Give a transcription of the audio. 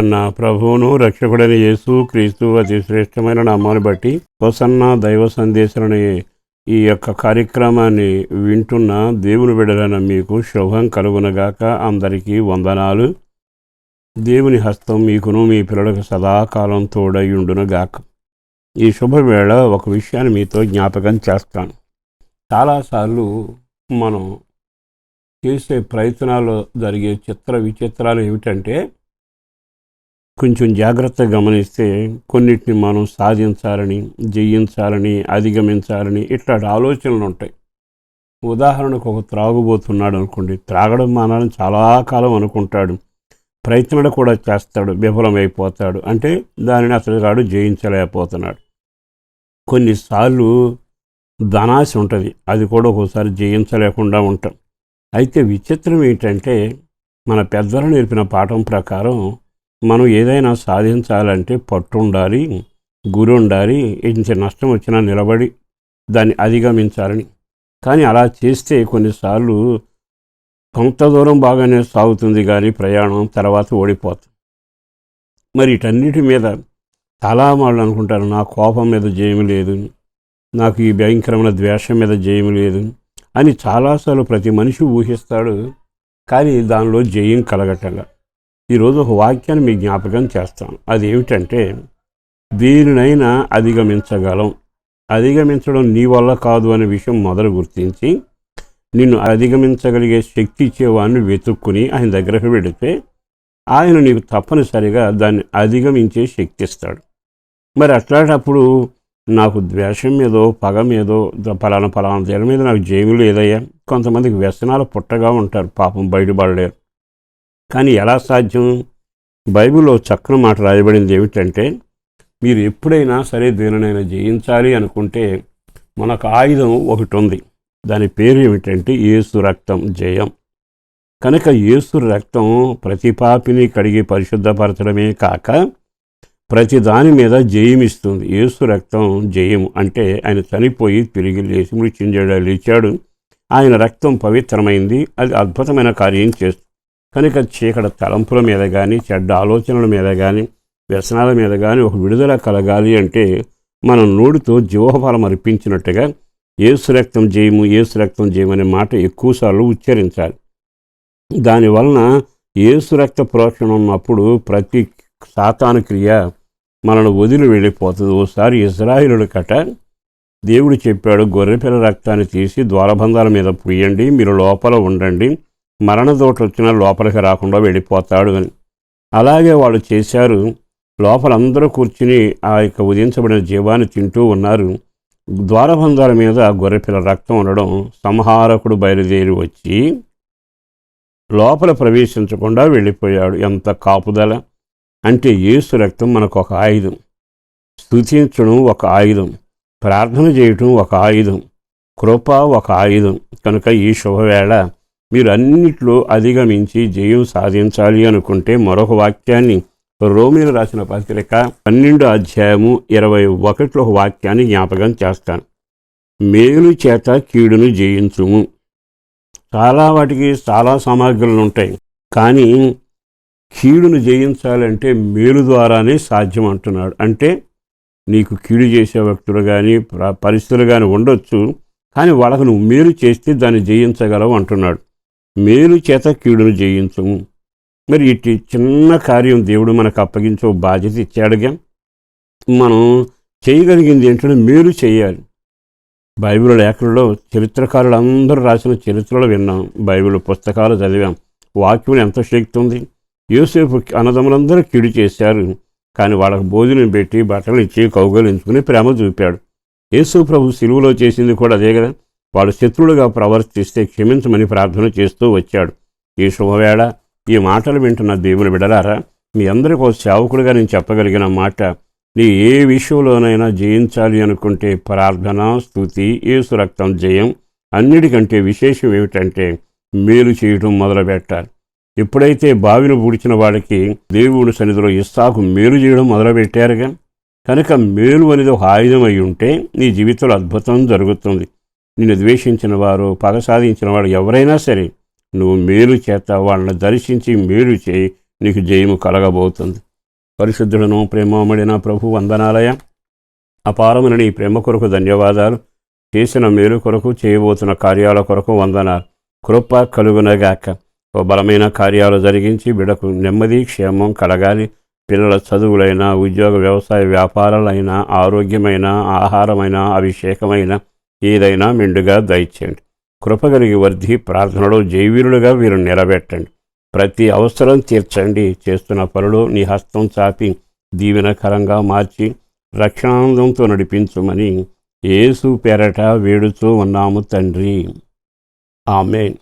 అన్న ప్రభువును రక్షకుడైన యేసు క్రీస్తు అతి శ్రేష్టమైన నామాన్ని బట్టి ప్రసన్న దైవ సందేశాలని ఈ యొక్క కార్యక్రమాన్ని వింటున్న దేవుని బిడలైన మీకు శుభం కలుగునగాక. అందరికీ వందనాలు. దేవుని హస్తం మీకును మీ పిల్లలకు సదాకాలం తోడయుండునుగాక. ఈ శుభవేళ ఒక విషయాన్ని మీతో జ్ఞాపకం చేస్తాను. చాలాసార్లు మనం చేసే ప్రయత్నాల్లో జరిగే చిత్ర విచిత్రాలు ఏమిటంటే కొంచెం జాగ్రత్తగా గమనిస్తే కొన్నిటిని మనం సాధించాలని జయించాలని అధిగమించాలని ఇట్లాంటి ఆలోచనలు ఉంటాయి. ఉదాహరణకు ఒక త్రాగుబోతున్నాడు అనుకోండి. త్రాగడం మానాలని చాలా కాలం అనుకుంటాడు. ప్రయత్నాలు కూడా చేస్తాడు. విఫలమైపోతాడు. అంటే దానిని అతడు కాడు జయించలేకపోతున్నాడు. కొన్నిసార్లు ధనాశ ఉంటుంది. అది కూడా ఒకసారి జయించలేకుండా ఉంటాం. అయితే విచిత్రం ఏంటంటే మన పెద్దలు నేర్పిన పాఠం ప్రకారం మనం ఏదైనా సాధించాలంటే పట్టు ఉండాలి గురి ఉండాలి ఇంత నష్టం వచ్చినా నిలబడి దాన్ని అధిగమించాలని. కానీ అలా చేస్తే కొన్నిసార్లు కొంత దూరం బాగానే సాగుతుంది కానీ ప్రయాణం తర్వాత ఓడిపోతుంది మరి వీటన్నిటి మీద చాలా వాళ్ళు అనుకుంటారు నా కోపం మీద జయం లేదు నాకు ఈ భయంకరమైన ద్వేషం మీద జయం లేదు అని చాలాసార్లు ప్రతి మనిషి ఊహిస్తాడు కానీ దానిలో జయం కలగటంగా ఈరోజు ఒక వాక్యాన్ని మీ జ్ఞాపకం చేస్తాను. అది ఏమిటంటే దేనినైనా అధిగమించగలం. అధిగమించడం నీ వల్ల కాదు అనే విషయం మొదలు గుర్తించి నిన్ను అధిగమించగలిగే శక్తి ఇచ్చేవాడిని వెతుక్కుని ఆయన దగ్గరకు పెడితే ఆయన నీకు తప్పనిసరిగా దాన్ని అధిగమించే శక్తి ఇస్తాడు. మరి అట్లాంటప్పుడు నాకు ద్వేషం మీదో పగ మీదో పలానా పలానా తీర మీద నాకు జయము లేదయ్యా. కొంతమందికి వ్యసనాలు పుట్టగా ఉంటారు. పాపం బయటపడలేరు. కానీ ఎలా సాధ్యం? బైబిల్లో చక్కని మాట రాయబడింది ఏమిటంటే మీరు ఎప్పుడైనా సరే దేనినైనా జయించాలి అనుకుంటే మనకు ఆయుధం ఒకటి ఉంది. దాని పేరు ఏమిటంటే ఏసు రక్తం జయం. కనుక ఏసు రక్తం ప్రతి పాపిని కడిగి పరిశుద్ధపరచడమే కాక ప్రతి దాని మీద జయమిస్తుంది. ఏసు రక్తం జయము అంటే ఆయన చనిపోయి తిరిగి లేచి మృత్యుంజయుడు లేచాడు. ఆయన రక్తం పవిత్రమైంది. అది అద్భుతమైన కార్యం చేస్తుంది. కనుక చీకటి తలంపుల మీద కానీ చెడ్డ ఆలోచనల మీద కానీ వ్యసనాల మీద కానీ ఒక విడుదల కలగాలి అంటే మనం నోటితో జీవఫలం అర్పించినట్టుగా ఏసు రక్తం జయము ఏసు రక్తం జయము అనే మాట ఎక్కువసార్లు ఉచ్చరించాలి. దానివలన ఏసు రక్త ప్రోక్షణ ఉన్నప్పుడు ప్రతి సాతాను క్రియ మనను వదిలి వెళ్ళిపోతుంది. ఓసారి ఇజ్రాయిలుడు కట దేవుడు చెప్పాడు గొర్రెపిల్ల రక్తాన్ని తీసి ద్వారబంధాల మీద పుయ్యండి మీరు లోపల ఉండండి మరణదోట వచ్చినా లోపలికి రాకుండా వెళ్ళిపోతాడు అని. అలాగే వాళ్ళు చేశారు. లోపల అందరూ కూర్చుని ఆ యొక్క ఉదయించబడిన జీవాన్ని తింటూ ఉన్నారు. ద్వారబంధాల మీద గొర్రెపిల్ల రక్తం ఉండడం సంహారకుడు బయలుదేరి వచ్చి లోపల ప్రవేశించకుండా వెళ్ళిపోయాడు. ఎంత కాపుదల! అంటే యేసు రక్తం మనకు ఒక ఆయుధం. స్థుతించడం ఒక ఆయుధం. ప్రార్థన చేయటం ఒక ఆయుధం. కృప ఒక ఆయుధం. కనుక ఈ శుభవేళ మీరు అన్నిట్లో అధిగమించి జయం సాధించాలి అనుకుంటే మరొక వాక్యాన్ని రోమిలు రాసిన పత్రిక పన్నెండు అధ్యాయము ఇరవై ఒకటిలో ఒక వాక్యాన్ని జ్ఞాపకం చేస్తాను. మేలు చేత కీడును జయించుము. చాలా వాటికి చాలా సామాగ్రులు ఉంటాయి. కానీ కీడును జయించాలంటే మేలు ద్వారానే సాధ్యం అంటున్నాడు. అంటే నీకు కీడు చేసే వ్యక్తులు కానీ పరిస్థితులు కానీ ఉండొచ్చు కానీ వాళ్ళకు నువ్వు మేలు చేస్తే దాన్ని జయించగలవు అంటున్నాడు. మేలు చేత కీడును జయించము. మరి ఇట్టి చిన్న కార్యం దేవుడు మనకు అప్పగించే బాధ్యత ఇచ్చాడుగా. మనం చేయగలిగింది ఏంటంటే మేలు చేయాలి. బైబిల్ లేఖలలో చరిత్రకారులు అందరూ రాసిన చరిత్రలో విన్నాం. బైబిల్ పుస్తకాలు చదివాం. వాక్యం ఎంత శక్తి ఉంది. యోసేపు అన్నదమ్ములందరూ కీడు చేశారు. కానీ వాళ్ళకు భోజనం పెట్టి బట్టలు ఇచ్చి కౌగలించుకుని ప్రేమ చూపాడు. యేసు ప్రభు సిలువలో చేసింది కూడా అదే కదా. వాడు శత్రువులుగా ప్రవర్తిస్తే క్షమించమని ప్రార్థన చేస్తూ వచ్చాడు. ఈ శుభవేళ ఈ మాటలు వింటున్న దేవుని బిడలారా మీ అందరికీ సేవకుడిగా నేను చెప్పగలిగిన మాట నీ ఏ విషయంలోనైనా జయించాలి అనుకుంటే ప్రార్థన స్థుతి ఏసు రక్తం జయం అన్నిటికంటే విశేషం ఏమిటంటే మేలు చేయటం మొదలుపెట్టాలి. ఎప్పుడైతే బావిని పూడిచిన వాడికి దేవుడి సన్నిధిలో ఇస్సాకు మేలు చేయడం మొదలుపెట్టారుగా కనుక మేలు అనేది ఒక ఆయుధం అయి ఉంటే నీ జీవితంలో అద్భుతం జరుగుతుంది. నిన్ను ద్వేషించిన వారు పగ సాధించిన వాడు ఎవరైనా సరే నువ్వు మేలు చేత వాళ్ళని దర్శించి మేలు చేయి నీకు జయము కలగబోతుంది. పరిశుద్ధుడను ప్రేమమడిన ప్రభు వందనాలయ. అపారమైన నీ ప్రేమ కొరకు ధన్యవాదాలు. చేసిన మేలు కొరకు చేయబోతున్న కార్యాల కొరకు వందనాలు. కృప కలుగునగాక. ఓ బలమైన కార్యాలు జరిగించి బిడకు నెమ్మది క్షేమం కలగాలి. పిల్లల చదువులైన ఉద్యోగ వ్యవసాయ వ్యాపారాలైన ఆరోగ్యమైన ఆహారమైన అభిషేకమైన ఏదైనా మెండుగా దయచేయండి. కృపగలిగి వర్ధి ప్రార్థనలో జైవీరులుగా వీరు నిలబెట్టండి ప్రతి అవసరం తీర్చండి. చేస్తున్న పనులు నీ హస్తం చాపి దీవెనకరంగా మార్చి రక్షణానందంతో నడిపించుమని ఏసు పేరట వేడుతూ ఉన్నాము తండ్రి. ఆమెన్.